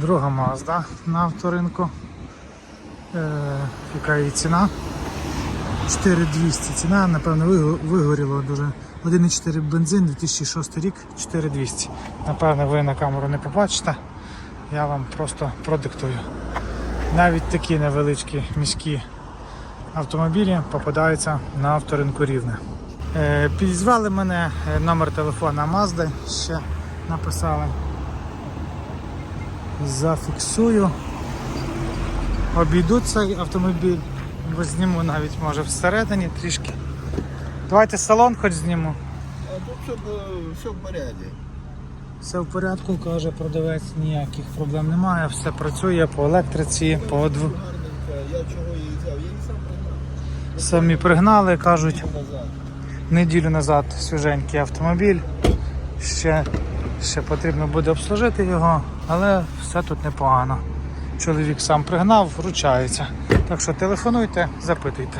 Друга Mazda на авторинку. Е, яка її ціна? 4200. Ціна, напевно, виго- вигоріло дуже. 1,4 бензин, 2006 рік, 4200. Напевно, ви на камеру не побачите. Я вам просто продиктую. Навіть такі невеличкі міські автомобілі попадаються на авторинку рівне. Е, Підізвали мене е, номер телефона Mazda, ще написали. Зафіксую. Обійду цей автомобіль, бо зніму навіть може всередині трішки. Давайте салон хоч зніму. А тут все, все в порядку. Все в порядку, каже продавець, ніяких проблем немає, все працює по електриці, по дв... Гарненько. Я чого її взяв? Я її сам пригнав самі пригнали, кажуть, назад. неділю назад свіженький автомобіль. Ще, ще потрібно буде обслужити його, але все тут непогано. Чоловік сам пригнав, вручається. Так що телефонуйте, запитуйте.